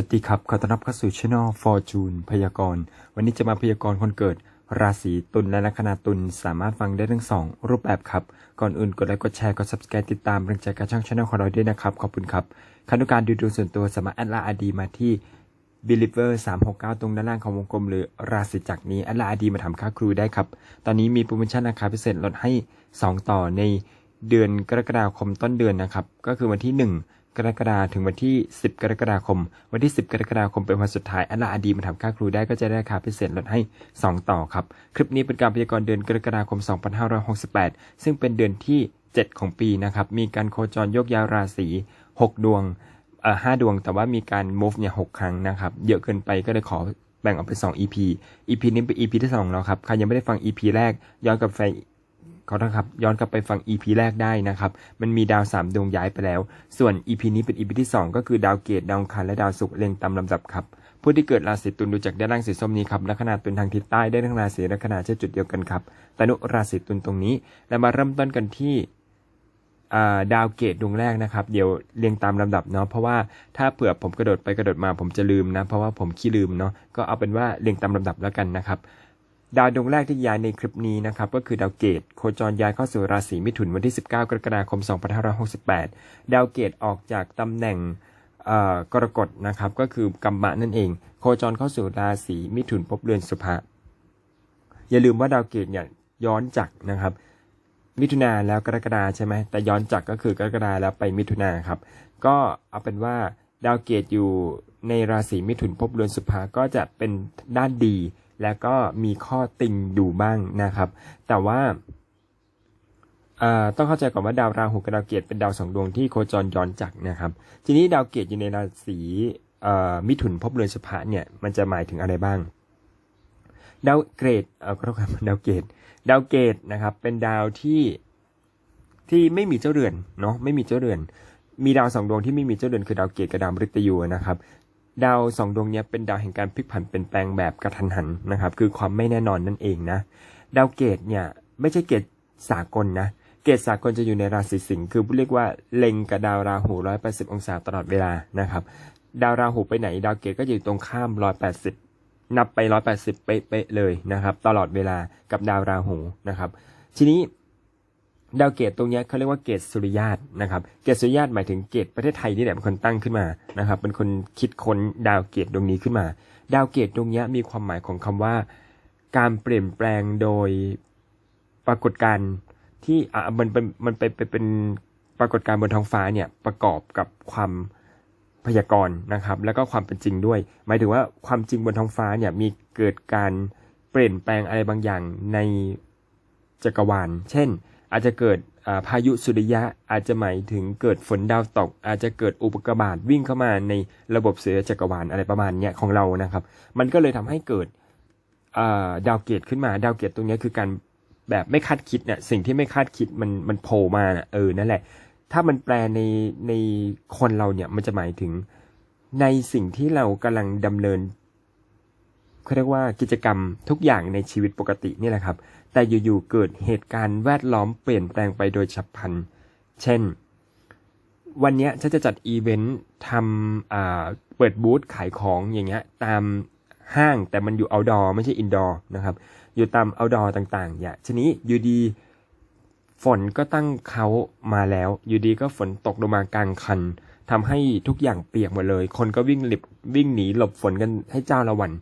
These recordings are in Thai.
สวัสดีครับ ขอต้อนรับเข้าสู่ช่อง Fortune พยากรณ์ วันนี้จะมาพยากรณ์คนเกิด ราศีตุลและลัคนาตุลสามารถฟังได้ทั้งสองรูปแบบครับ ก่อนอื่นกดไลค์กดแชร์กด subscribe ติดตามกำลังใจกับช่องช่องของเราด้วยนะครับ ขอบคุณครับคันดูการดูดวงส่วนตัวสามารถแอดไลน์อดีมาที่ believer 369 ตรงด้านล่างของวงกลม หรือราศีจักรนี้แอดไลน์อดีมาทำค่าครูได้ครับ ตอนนี้มีโปรโมชั่นราคาพิเศษลดให้ 2 ต่อในเดือนกรกฎาคมต้นเดือนนะครับก็คือวันที่ 1 กรกฎาคมถึงวันที่ 10 กรกฎาคม วันที่ 10 กรกฎาคมเป็นวันสุดท้ายอันละอดีมาทำค่าครูได้ก็จะได้ราคาพิเศษลดให้ 2 ต่อครับ คลิปนี้เป็นการพยากรณ์เดือนกรกฎาคม 2568 ซึ่งเป็นเดือนที่ 7 ของปีนะครับ มีการโคจรโยกย้ายราศี 6 ดวงเอ่อห้าดวง แต่ว่ามีการ move เนี่ยหกครั้งนะครับ เยอะเกินไปก็เลยขอแบ่งออกเป็น 2 EP EP นี้เป็น EP ที่ 2 แล้วครับ ใครยังไม่ได้ฟัง EP แรกย้อนกลับไป ขอโทษครับย้อนกลับไปฟัง EP แรกได้นะครับ มันมีดาว 3 ดวงย้ายไปแล้ว ส่วน EP นี้เป็น EP ที่ 2 ก็คือดาวเกตดาวอังคารและดาวศุกร์เรียงตามลำดับครับผู้ที่เกิดราศีตุลดูจากด้านล่างสีส้มนี้ครับลัคนาตุลทางทิศใต้ได้ทั้งราศีลัคนาเช่นจุดเดียวกันครับตนุราศีตุลตรงนี้แล้วมาเริ่มต้นกันที่ดาวเกตดวงแรกนะครับ เดี๋ยวเรียงตามลำดับเนาะเพราะว่าถ้าเผื่อผมกระโดดไปกระโดดมาผมจะลืมนะ เพราะว่าผมขี้ลืมเนาะก็เอาเป็นว่าเรียงตามลำดับแล้วกันนะครับ ดาวดวงแรกที่ย้ายในคลิปนี้นะครับก็คือดาวเกตโคจรย้ายเข้าสู่ราศีมิถุนวันที่ 19 กรกฎาคม 2568 ดาวเกตออกจากตำแหน่งกรกฎนะครับก็คือกัมมะนั่นเอง โคจรเข้าสู่ราศีมิถุนภพเรือนสุภะอย่าลืมว่าดาวเกตเนี่ยย้อนจากนะครับ มิถุนาแล้วกรกฎาใช่ไหมแต่ย้อนจากก็คือกรกฎาแล้วไปมิถุนาครับ ก็เอาเป็นว่าดาวเกตอยู่ในราศีมิถุนภพเรือนสุภาก็จะเป็นด้านดี แล้วก็มีข้อติงอยู่บ้างนะครับ แต่ว่าต้องเข้าใจก่อนว่าดาวราหูกับดาวเกตเป็นดาวสองดวงที่โคจรย้อนจากนะครับ ทีนี้ดาวเกตอยู่ในราศีมิถุนภพเรือนสภาเนี่ยมันจะหมายถึงอะไรบ้าง ดาวเกรดเอ่อขอโทษครับดาวเกต ดาวเกตนะครับ เป็นดาวที่ที่ไม่มีเจ้าเรือนเนาะไม่มีเจ้าเรือน มีดาวสองดวงที่ไม่มีเจ้าเรือนคือดาวเกตกับดาวมฤตยูนะครับ ดาวสองดวงนี้เป็นดาวแห่งการพลิกผันเปลี่ยนแปลงแบบกระทันหันนะครับ คือความไม่แน่นอนนั่นเองนะ ดาวเกตเนี่ยไม่ใช่เกตสากลนะ เกตสากลจะอยู่ในราศีสิงห์คือเรียกว่าเล็งกับดาวราหูร้อยแปดสิบองศาตลอดเวลานะครับ ดาวราหูไปไหน ดาวเกตก็อยู่ตรงข้ามร้อยแปดสิบนับไป180เป๊ะเลยนะครับ ตลอดเวลากับดาวราหูนะครับ ทีนี้ ดาวเกตตรงนี้เขาเรียกว่าเกตสุริยาตนะครับ เกตสุริยาตหมายถึงเกตประเทศไทยนี่แหละเป็นคนตั้งขึ้นมานะครับ เป็นคนคิดค้นดาวเกตดวงนี้ขึ้นมา ดาวเกตดวงนี้มีความหมายของคำว่า การเปลี่ยนแปลงโดยปรากฏการณ์ที่อะมันเป็นมันไปไปเป็นปรากฏการณ์บนท้องฟ้าเนี่ยประกอบกับความพยากรณ์นะครับ แล้วก็ความเป็นจริงด้วย หมายถึงว่าความจริงบนท้องฟ้าเนี่ยมีเกิดการเปลี่ยนแปลงอะไรบางอย่างในจักรวาล เช่น อาจจะเกิดาพายุสุริยะอาจจะหมายถึงเกิดฝนดาวตก อาจจะเกิดอุปกาบาตวิ่งเข้ามาในระบบเสือจักรวาลอะไรประมาณเนี้ยของเรานะครับ มันก็เลยทำให้เกิดาดาวเกตขึ้นมาดาวเกตตรงนี้คือการแบบไม่คาดคิดเนี่ยสิ่งที่ไม่คาดคิดมันมันโผล่มาเออนั่นแหละ ถ้ามันแปลในในคนเราเนี่ยมันจะหมายถึงในสิ่งที่เรากำลังดำเนินเขาเรียกว่ากิจกรรมทุกอย่างในชีวิตปกตินี่แหละครับ แต่อยู่ๆเกิดเหตุการณ์แวดล้อมเปลี่ยนแปลงไปโดยฉับพลัน เช่น วันนี้ฉันจะจัดอีเวนต์ทำเปิดบูธขายของอย่างเงี้ยตามห้างแต่มันอยู่ outdoor ไม่ใช่ indoor นะครับ อยู่ตาม outdoor ต่างๆ อย่างทีนี้อยู่ดีฝนก็ตั้งเขามาแล้ว อยู่ดีก็ฝนตกลงมากลางคันทำให้ทุกอย่างเปียกหมดเลย คนก็วิ่งหลบวิ่งหนีหลบฝนกันให้เจ้าละวัน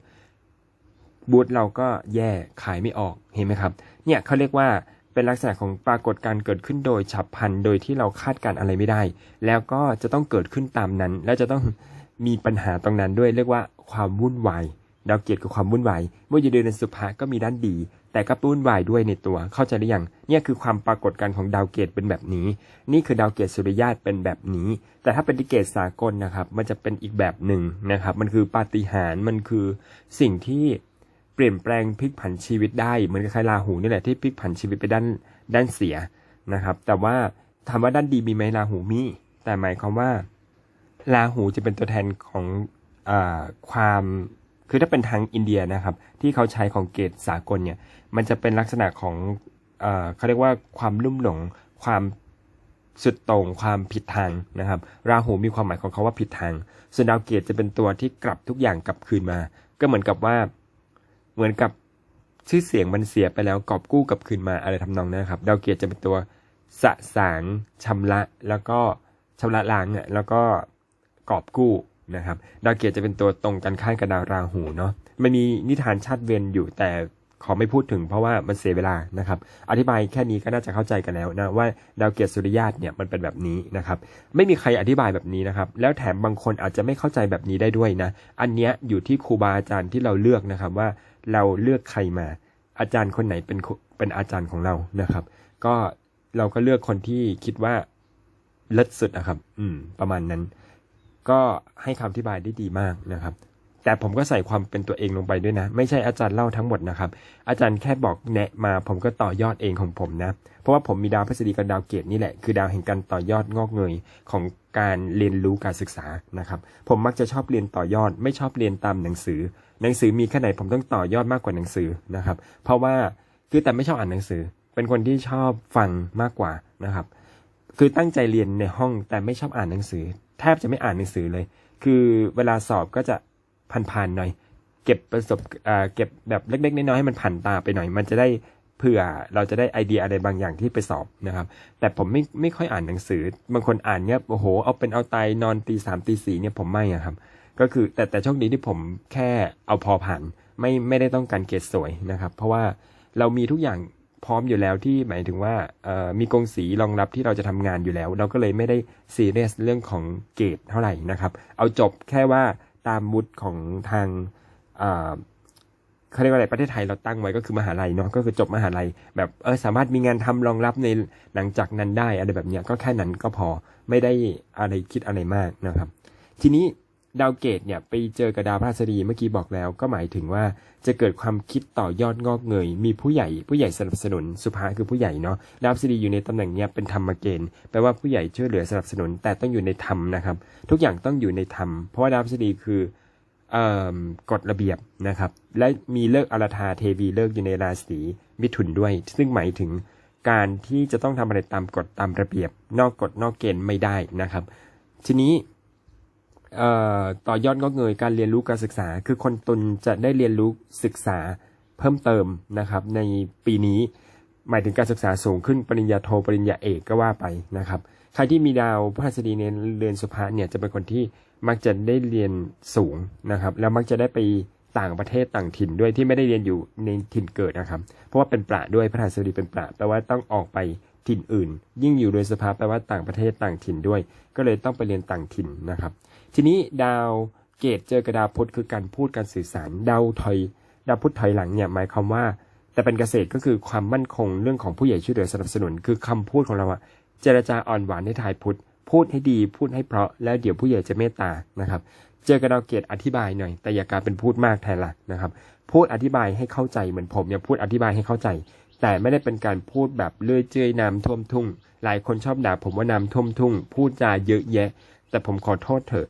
บูธเราก็แย่ขายไม่ออกเห็นไหมครับ เนี่ยเขาเรียกว่าเป็นลักษณะของปรากฏการเกิดขึ้นโดยฉับพลันโดยที่เราคาดการณ์อะไรไม่ได้ แล้วก็จะต้องเกิดขึ้นตามนั้น แล้วจะต้องมีปัญหาตรงนั้นด้วยเรียกว่าความวุ่นวายดาวเกียรติกับความวุ่นวายเมื่ออยู่ในเดือนสุภะก็มีด้านดี แต่ก็วุ่นวายด้วยในตัว เข้าใจหรือยังเนี่ยคือความปรากฏการของดาวเกตเป็นแบบนี้ นี่คือดาวเกตสุริยาตเป็นแบบนี้ แต่ถ้าเป็นดิเกตสากลนะครับ มันจะเป็นอีกแบบหนึ่งนะครับ มันคือปาฏิหาริย์มันคือสิ่งที่ เปลี่ยนแปลงพลิกผันชีวิตได้เหมือนกับคล้ายราหูนี่แหละที่พลิกผันชีวิตไปด้านด้านเสียนะครับ แต่ว่าถามว่าด้านดีมีไหมราหูมี แต่หมายความว่าราหูจะเป็นตัวแทนของอความคือถ้าเป็นทางอินเดียนะครับ ที่เขาใช้ของเกตสากลเนี่ยมันจะเป็นลักษณะของเอเขาเรียกว่าความลุ่มหลงความสุดโต่งความผิดทางนะครับ ราหูมีความหมายของเขาว่าผิดทางส่วนดาวเกตจะเป็นตัวที่กลับทุกอย่างกลับคืนมา ก็เหมือนกับว่า เหมือนกับชื่อเสียงมันเสียไปแล้วกอบกู้กลับคืนมาอะไรทำนองนั้นครับ ดาวเกียรติจะเป็นตัวสะสางชำระแล้วก็ชำระล้างอะแล้วก็กอบกู้นะครับ ดาวเกียรติจะเป็นตัวตรงกันข้ามกับดาวราหูเนาะมันมีนิทานชาติเวียนอยู่แต่ขอไม่พูดถึงเพราะว่ามันเสียเวลานะครับ อธิบายแค่นี้ก็น่าจะเข้าใจกันแล้วนะว่าดาวเกียรติสุริยาตเนี่ยมันเป็นแบบนี้นะครับ ไม่มีใครอธิบายแบบนี้นะครับ แล้วแถมบางคนอาจจะไม่เข้าใจแบบนี้ได้ด้วยนะ อันเนี้ยอยู่ที่ครูบาอาจารย์ที่เราเลือกนะครับว่า เราเลือกใครมา อาจารย์คนไหนเป็นเป็นอาจารย์ของเรานะครับ ก็เราก็เลือกคนที่คิดว่าเลิศสุดนะครับ อืม ประมาณนั้น ก็ให้คำอธิบายได้ดีมากนะครับ แต่ผมก็ใส่ความเป็นตัวเองลงไปด้วยนะ ไม่ใช่อาจารย์เล่าทั้งหมดนะครับ อาจารย์แค่บอกแนะมา ผมก็ต่อยอดเองของผมนะ เพราะว่าผมมีดาวพฤษฎีกับดาวเกตนี่แหละ คือดาวแห่งการต่อยอดงอกเงยของการเรียนรู้การศึกษานะครับ ผมมักจะชอบเรียนต่อยอด ไม่ชอบเรียนตามหนังสือ หนังสือมีแค่ไหนผมต้องต่อยอดมากกว่าหนังสือนะครับ เพราะว่าคือแต่ไม่ชอบอ่านหนังสือ เป็นคนที่ชอบฟังมากกว่านะครับ คือตั้งใจเรียนในห้องแต่ไม่ชอบอ่านหนังสือ แทบจะไม่อ่านหนังสือเลย คือเวลาสอบก็จะผ่านๆหน่อย เก็บประสบอ่าเก็บแบบเล็กๆน้อยๆให้มันผ่านตาไปหน่อย มันจะได้เผื่อเราจะได้ไอเดียอะไรบางอย่างที่ไปสอบนะครับ แต่ผมไม่ไม่ค่อยอ่านหนังสือ บางคนอ่านเนี้ยโอ้โห เอาเป็นเอาตายนอนตีสามตีสี่เนี่ยผมไม่อะครับ ก็คือแต่แต่โชคดีที่ผมแค่เอาพอผ่านไม่ไม่ได้ต้องการเกรดสวยนะครับ เพราะว่าเรามีทุกอย่างพร้อมอยู่แล้วที่หมายถึงว่ามีกงสีรองรับที่เราจะทำงานอยู่แล้ว เราก็เลยไม่ได้ซีเรียสเรื่องของเกรดเท่าไหร่นะครับ เอาจบแค่ว่าตามมุดของทางเขาเรียกว่าอะไรประเทศไทยเราตั้งไว้ก็คือมหาลัยเนาะก็คือจบมหาลัย แบบเออสามารถมีงานทำรองรับในหลังจากนั้นได้อะไรแบบเนี้ยก็แค่นั้นก็พอไม่ได้อะไรคิดอะไรมากนะครับ ทีนี้ ดาวเกตเนี่ยไปเจอกับดาวพฤหัสบดีเมื่อกี้บอกแล้ว ก็หมายถึงว่าจะเกิดความคิดต่อยอดงอกเงย มีผู้ใหญ่ผู้ใหญ่สนับสนุนสุภาคือผู้ใหญ่เนาะดาวพฤหัสบดีอยู่ในตำแหน่งเนี้ยเป็นธรรมเกณฑ์แปลว่าผู้ใหญ่ช่วยเหลือสนับสนุน แต่ต้องอยู่ในธรรมนะครับ ทุกอย่างต้องอยู่ในธรรมเพราะว่าดาวพฤหัสบดีคือกฎระเบียบนะครับ และมีเลิกษ์อรทาเทวีเลิกอยู่ในราศีมิถุนด้วย ซึ่งหมายถึงการที่จะต้องทำอะไรตามกฎตามระเบียบ นอกกฎนอกเกณฑ์ไม่ได้นะครับ ทีนี้ ต่อยอดงอกเงยการเรียนรู้การศึกษา คือคนตุนจะได้เรียนรู้ศึกษาเพิ่มเติมนะครับ ในปีนี้หมายถึงการศึกษาสูงขึ้นปริญญาโทปริญญาเอกก็ว่าไปนะครับ ใครที่มีดาวพฤหัสดีในเรือนสุภาเนี่ยจะเป็นคนที่มักจะได้เรียนสูงนะครับ แล้วมักจะได้ไปต่างประเทศต่างถิ่นด้วยที่ไม่ได้เรียนอยู่ในถิ่นเกิดนะครับ เพราะว่าเป็นประด้วยพฤหัสบดีเป็นประแปลว่าต้องออกไป ถิ่นอื่น ยิ่งอยู่โดยสภาพแปลว่าต่างประเทศต่างถิ่นด้วย ก็เลยต้องไปเรียนต่างถิ่นนะครับ ทีนี้ดาวเกตเจอกับดาพุธคือการพูดการสื่อสารดาวถอยดาวพุธถอยหลังเนี่ยหมายความว่า แต่เป็นเกษตรก็คือความมั่นคงเรื่องของผู้ใหญ่ช่วยเหลือสนับสนุน คือคำพูดของเราอะเจรจาอ่อนหวานให้ทายพุธพูดให้ดีพูดให้เพราะแล้วเดี๋ยวผู้ใหญ่จะเมตตานะครับ เจอกับดาวเกตอธิบายหน่อย แต่อย่าการเป็นพูดมากแทนละนะครับ พูดอธิบายให้เข้าใจเหมือนผมเนี่ยพูดอธิบายให้เข้าใจ แต่ไม่ได้เป็นการพูดแบบเลื่อยเจือยน้ำท่วมทุ่ง หลายคนชอบด่าผมว่าน้ำท่วมทุ่ง พูดจาเยอะแยะ แต่ผมขอโทษเถอะ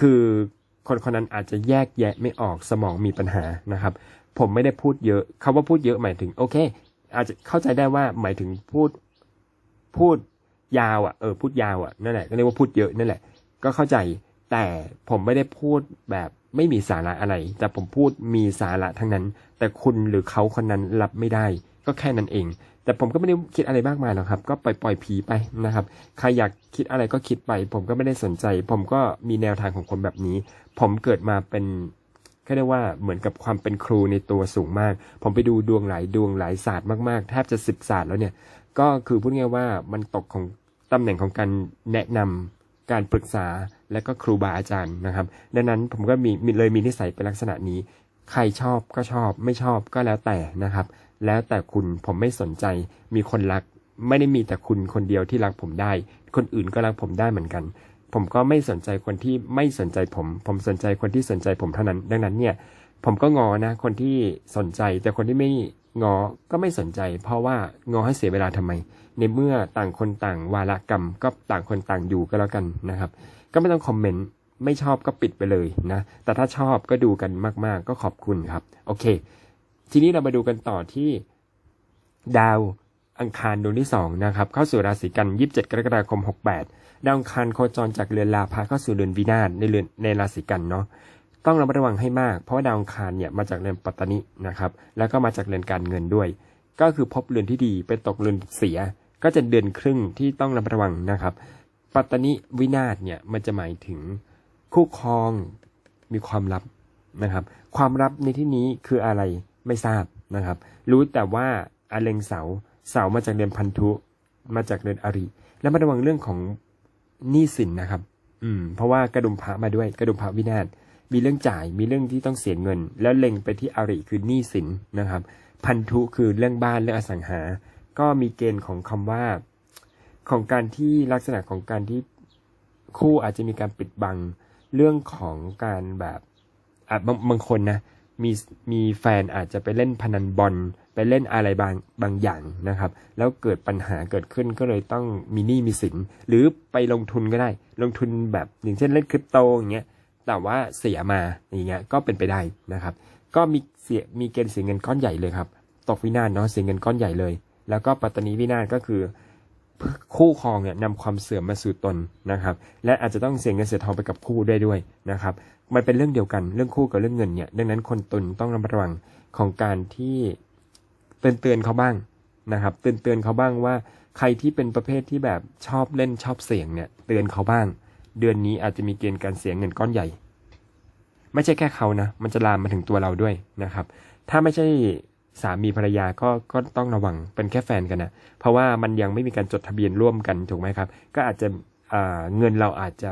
คือคนคนนั้นอาจจะแยกแยะไม่ออกสมองมีปัญหานะครับ ผมไม่ได้พูดเยอะคำว่าพูดเยอะหมายถึงโอเค อาจจะเข้าใจได้ว่าหมายถึงพูดพูดยาวอะเออพูดยาวอะนั่นแหละก็เรียกว่าพูดเยอะนั่นแหละ ก็เข้าใจแต่ผมไม่ได้พูดแบบไม่มีสาระอะไร แต่ผมพูดมีสาระทั้งนั้น แต่คุณหรือเขาคนนั้นรับไม่ได้ ก็แค่นั้นเอง แต่ผมก็ไม่ได้คิดอะไรมากมายหรอกครับ ก็ปล่อยปล่อยผีไปนะครับ ใครอยากคิดอะไรก็คิดไป ผมก็ไม่ได้สนใจ ผมก็มีแนวทางของคนแบบนี้ ผมเกิดมาเป็นก็เรียกว่าเหมือนกับความเป็นครูในตัวสูงมาก ผมไปดูดวงหลายดวงหลายศาสตร์มากๆ แทบจะสิบศาสตร์แล้วเนี่ย ก็คือพูดง่ายว่ามันตกของตำแหน่งของการแนะนำการปรึกษาและก็ครูบาอาจารย์นะครับ ดังนั้นผมก็มีเลยมีนิสัยเป็นลักษณะนี้ ใครชอบก็ชอบไม่ชอบก็แล้วแต่นะครับ แล้วแต่คุณผมไม่สนใจ มีคนรัก ไม่ได้มีแต่คุณคนเดียวที่รักผมได้ คนอื่นก็รักผมได้เหมือนกัน ผมก็ไม่สนใจคนที่ไม่สนใจผม ผมสนใจคนที่สนใจผมเท่านั้น ดังนั้นเนี่ย ผมก็งอนะ คนที่สนใจแต่คนที่ไม่งอก็ไม่สนใจ เพราะว่างอให้เสียเวลาทำไม ในเมื่อต่างคนต่างวาระกรรม ก็ต่างคนต่างอยู่ก็แล้วกันนะครับ ก็ไม่ต้องคอมเมนต์ไม่ชอบก็ปิดไปเลยนะ แต่ถ้าชอบก็ดูกันมากๆ ก็ขอบคุณครับ โอเค ทีนี้เรามาดูกันต่อที่ดาวอังคารดวงที่สองนะครับเข้าสู่ราศีกัน 27 กรกฎาคม 68 ดาวอังคารโคจรจากเรือนลาภะเข้าสู่เรือนวินาศในเรือนในราศีกันเนาะต้องระมัดระวังให้มาก เพราะว่าดาวอังคารเนี่ยมาจากเรือนปัตตนินะครับแล้วก็มาจากเรือนการเงินด้วย ก็คือพบเรือนที่ดีไปตกเรือนเสีย ก็จะเดือนครึ่งที่ต้องระมัดระวังนะครับ ปัตตนิวินาศเนี่ยมันจะหมายถึงคู่ครองมีความลับนะครับ ความลับในที่นี้คืออะไร ไม่ทราบนะครับ รู้แต่ว่าอาเลงเสาเสามาจากเรือนพันธุ มาจากเรือนอริ แล้วมาระวังเรื่องของหนี้สินนะครับ อืม เพราะว่ากระดุมพระมาด้วยกระดุมพระวินาศมีเรื่องจ่ายมีเรื่องที่ต้องเสียเงิน แล้วเล็งไปที่อริคือหนี้สินนะครับ พันธุคือเรื่องบ้านเรื่องอสังหา ก็มีเกณฑ์ของคำว่า ของการที่ลักษณะของการที่คู่อาจจะมีการปิดบังเรื่องของการแบบอะบางบางคนนะ มีมีแฟนอาจจะไปเล่นพนันบอลไปเล่นอะไรบางบางอย่างนะครับ แล้วเกิดปัญหาเกิดขึ้นก็เลยต้องมีหนี้มีสิน หรือไปลงทุนก็ได้ ลงทุนแบบอย่างเช่นเล่นคริปโตอย่างเงี้ยแต่ว่าเสียมาอย่างเงี้ยก็เป็นไปได้นะครับ ก็มีเสียมีเกณฑ์เสียเงินก้อนใหญ่เลยครับ ตกวินาศเนาะเสียเงินก้อนใหญ่เลย แล้วก็ปัตตานีวินาศก็คือคู่ครองเนี่ยนำความเสื่อมมาสู่ตนนะครับ และอาจจะต้องเสียเงินเสียทองไปกับคู่ได้ด้วยนะครับ มันเป็นเรื่องเดียวกันเรื่องคู่กับเรื่องเงินเนี่ย ดังนั้นคนตนต้องระมัดระวังของการที่เตือนเตือนเขาบ้างนะครับ เตือนเตือนเขาบ้างว่า ใครที่เป็นประเภทที่แบบชอบเล่นชอบเสี่ยงเนี่ย เตือนเขาบ้าง เดือนนี้อาจจะมีเกณฑ์การเสียเงินก้อนใหญ่ ไม่ใช่แค่เขานะ มันจะลามมาถึงตัวเราด้วยนะครับ ถ้าไม่ใช่สามีภรรยาก็ก็ต้องระวังเป็นแค่แฟนกันนะเพราะว่ามันยังไม่มีการจดทะเบียนร่วมกันถูกไหมครับ ก็อาจจะเงินเราอาจจะ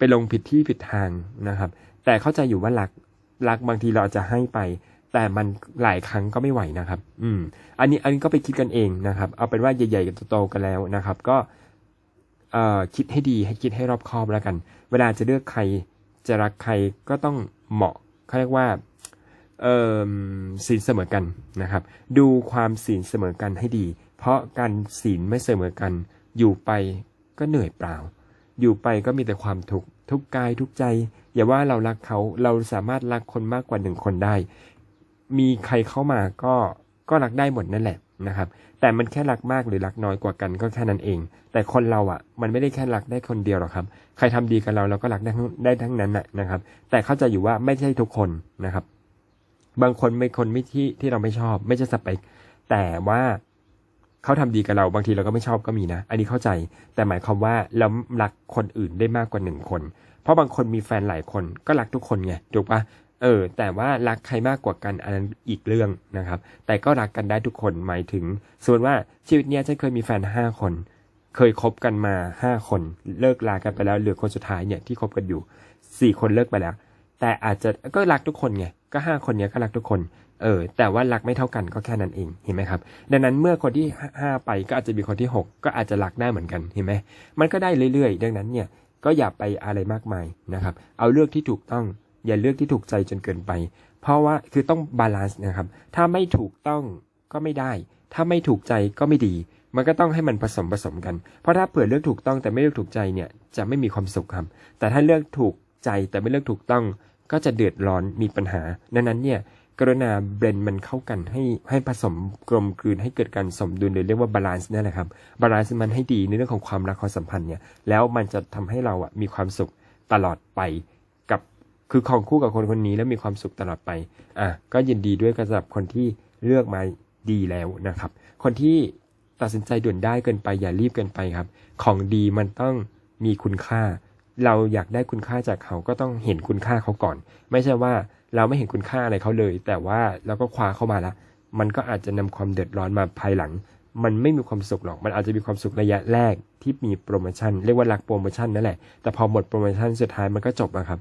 ไปลงผิดที่ผิดทางนะครับ แต่เข้าใจอยู่ว่ารักรักบางทีเราอาจจะให้ไป แต่มันหลายครั้งก็ไม่ไหวนะครับ อืม อันนี้อันนี้ก็ไปคิดกันเองนะครับ เอาเป็นว่าใหญ่ๆกันโตๆกันแล้วนะครับ ก็เอ่อคิดให้ดีให้คิดให้รอบคอบแล้วกัน เวลาจะเลือกใครจะรักใครก็ต้องเหมาะเขาเรียกว่าเอ่อศีลเสมอกันนะครับ ดูความศีลเสมอกันให้ดี เพราะการศีลไม่เสมอกันอยู่ไปก็เหนื่อยเปล่า อยู่ไปก็มีแต่ความทุกข์ทุกกายทุกใจ อย่าว่าเรารักเขาเราสามารถรักคนมากกว่าหนึ่งคนได้ มีใครเข้ามาก็ก็รักได้หมดนั่นแหละนะครับ แต่มันแค่รักมากหรือรักน้อยกว่ากันก็แค่นั้นเอง แต่คนเราอะ มันไม่ได้แค่รักได้คนเดียวหรอกครับ ใครทำดีกับเราเราก็รักได้ทั้งได้ทั้งนั้นนะนะครับ แต่เข้าใจอยู่ว่าไม่ใช่ทุกคนนะครับ บางคนไม่คนไม่ที่ที่เราไม่ชอบ ไม่ใช่สเปคแต่ว่า เขาทำดีกับเราบางทีเราก็ไม่ชอบก็มีนะ อันนี้เข้าใจ แต่หมายความว่าเรารักคนอื่นได้มากกว่าหนึ่งคน เพราะบางคนมีแฟนหลายคนก็รักทุกคนไงถูกปะเออ แต่ว่ารักใครมากกว่ากันอันนั้นอีกเรื่องนะครับ แต่ก็รักกันได้ทุกคนหมายถึง ส่วนว่าชีวิตเนี้ยฉันเคยมีแฟนห้าคน เคยคบกันมาห้าคน เลิกลากันไปแล้วเหลือคนสุดท้ายเนี่ยที่คบกันอยู่สี่คนเลิกไปแล้ว แต่อาจจะก็รักทุกคนไงก็ห้าคนเนี้ยก็รักทุกคน เออ แต่ว่ารักไม่เท่ากันก็แค่นั้นเอง เห็นไหมครับ ดังนั้นเมื่อคนที่ห้าไปก็อาจจะมีคนที่หกก็อาจจะรักได้เหมือนกัน เห็นไหม มันก็ได้เรื่อยๆ ดังนั้นเนี่ย ก็อย่าไปอะไรมากมายนะครับ เอาเลือกที่ถูกต้อง อย่าเลือกที่ถูกใจจนเกินไป เพราะว่าคือต้องบาลานซ์นะครับ ถ้าไม่ถูกต้องก็ไม่ได้ ถ้าไม่ถูกใจก็ไม่ดี มันก็ต้องให้มันผสมผสมกัน เพราะถ้าเผื่อเลือกถูกต้องแต่ไม่เลือกถูกใจเนี่ย จะไม่มีความสุขครับ แต่ถ้าเลือกถูกใจแต่ไม่เลือกถูกต้อง ก็จะเดือดร้อน มีปัญหา ดังนั้นเนี่ย กรุณาเบรนมันเข้ากันให้ให้ผสมกลมกลืนให้เกิดการสมดุลหรือเรียกว่าบาลานซ์นั่นแหละครับบาลานซ์มันให้ดีในเรื่องของความรักความสัมพันธ์เนี่ยแล้วมันจะทำให้เราอะมีความสุขตลอดไปกับคือของคู่กับคนคนนี้แล้วมีความสุขตลอดไปอะก็ยินดีด้วยกับสำหรับคนที่เลือกมาดีแล้วนะครับ คนที่ตัดสินใจด่วนได้เกินไปอย่ารีบเกินไปครับ ของดีมันต้องมีคุณค่า เราอยากได้คุณค่าจากเขาก็ต้องเห็นคุณค่าเขาก่อน ไม่ใช่ว่า เราไม่เห็นคุณค่าอะไรเขาเลย แต่ว่าเราก็คว้าเข้ามาละมันก็อาจจะนำความเดือดร้อนมาภายหลัง มันไม่มีความสุขหรอก มันอาจจะมีความสุขระยะแรกที่มีโปรโมชั่นเรียกว่ารักโปรโมชั่นนั่นแหละ แต่พอหมดโปรโมชั่นสุดท้ายมันก็จบอะครับ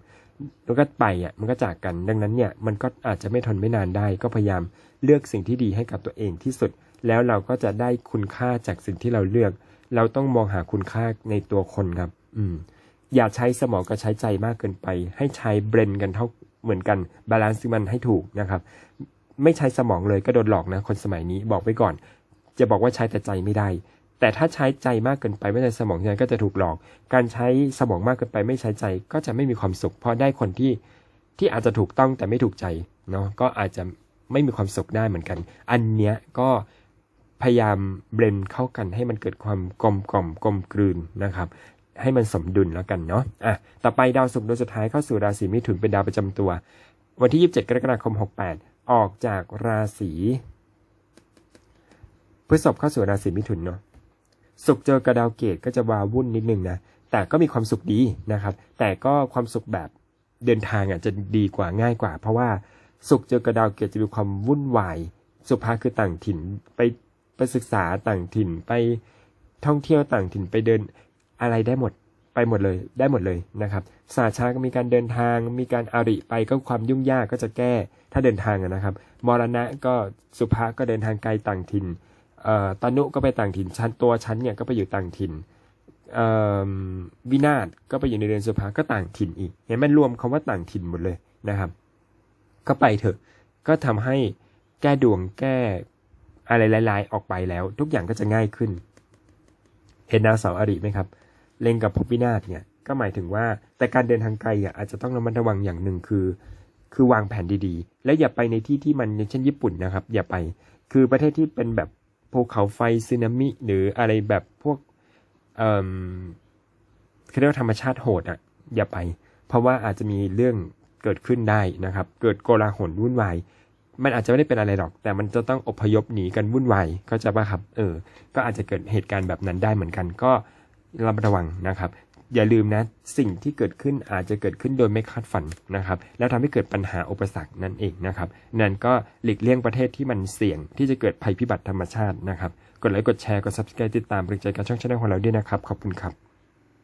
มันก็ไปอะมันก็จากกันดังนั้นเนี่ยมันก็อาจจะไม่ทนไม่นานได้ ก็พยายามเลือกสิ่งที่ดีให้กับตัวเองที่สุด แล้วเราก็จะได้คุณค่าจากสิ่งที่เราเลือก เราต้องมองหาคุณค่าในตัวคนครับ อืม อย่าใช้สมองกับใช้ใจมากเกินไป ให้ใช้เบรนกันเท่าเหมือนกันบาลานซ์มันให้ถูกนะครับไม่ใช้สมองเลยก็โดนหลอกนะคนสมัยนี้บอกไว้ก่อน จะบอกว่าใช้แต่ใจไม่ได้ แต่ถ้าใช้ใจมากเกินไปไม่ใช้สมองนั้นก็จะถูกหลอก การใช้สมองมากเกินไปไม่ใช้ใจก็จะไม่มีความสุข เพราะได้คนที่ที่อาจจะถูกต้องแต่ไม่ถูกใจเนาะก็อาจจะไม่มีความสุขได้เหมือนกัน อันเนี้ยก็พยายามเบลนเข้ากันให้มันเกิดความกลมกล่อมกลมกลืนนะครับ ให้มันสมดุลแล้วกันเนาะอะต่อไปดาวศุกร์ดวงสุดท้ายเข้าสู่ราศีมิถุนเป็นดาวประจำตัว วันที่ 27 กรกฎาคม 68 ออกจากราศีพฤษภเข้าสู่ราศีมิถุนเนาะศุกร์เจอกับดาวเกตก็จะวาวุ่นนิดนึงนะ แต่ก็มีความสุขดีนะครับ แต่ก็ความสุขแบบเดินทางอะจะดีกว่าง่ายกว่า เพราะว่าศุกร์เจอกับดาวเกตจะมีความวุ่นวาย สุภาคือต่างถิ่นไปไปศึกษาต่างถิ่นไปท่องเที่ยวต่างถิ่นไปเดิน อะไรได้หมดไปหมดเลยได้หมดเลยนะครับศาสตร์ชาก็มีการเดินทาง มีการอาริไปก็ความยุ่งยากก็จะแก้ถ้าเดินทางนะครับ มรณะก็สุภาก็เดินทางไกลต่างถิ่นเอ่อตนุก็ไปต่างถิ่นชั้นตัวชั้นเนี่ยก็ไปอยู่ต่างถิ่นเอ่อวินาศก็ไปอยู่ในเดือนสุภาก็ต่างถิ่นอีกเห็นมันรวมคำว่าต่างถิ่นหมดเลยนะครับ ก็ไปเถอะก็ทำให้แก้ดวงแก้อะไรหลาย ๆ ออกไปแล้ว ทุกอย่างก็จะง่ายขึ้น เห็นดาวเสาร์อริไหมครับ เล็งกับภพวินาศเนี่ยก็หมายถึงว่าแต่การเดินทางไกลอะอาจจะต้องระมัดระวังอย่างหนึ่งคือ คือวางแผนดีๆ แล้วอย่าไปในที่ที่มันอย่างเช่นญี่ปุ่นนะครับ อย่าไปคือประเทศที่เป็นแบบภูเขาไฟสึนามิ หรืออะไรแบบพวกเอ่อเรียกว่าธรรมชาติโหดอะอย่าไป เพราะว่าอาจจะมีเรื่องเกิดขึ้นได้นะครับ เกิดโกลาหลวุ่นวาย มันอาจจะไม่ได้เป็นอะไรหรอก แต่มันจะต้องอพยพหนีกันวุ่นวายเข้าใจป่ะครับ เออ ก็อาจจะเกิดเหตุการณ์แบบนั้นได้เหมือนกัน ก็ ระมัดระวังนะครับ อย่าลืมนะสิ่งที่เกิดขึ้นอาจจะเกิดขึ้นโดยไม่คาดฝันนะครับ แล้วทำให้เกิดปัญหาอุปสรรคนั่นเองนะครับนั่นก็หลีกเลี่ยงประเทศที่มันเสี่ยงที่จะเกิดภัยพิบัติธรรมชาตินะครับกดไลค์กดแชร์กด subscribe ติดตามเป็นกำลังใจกับช่องชาแนลของเราด้วยนะครับขอบคุณครับ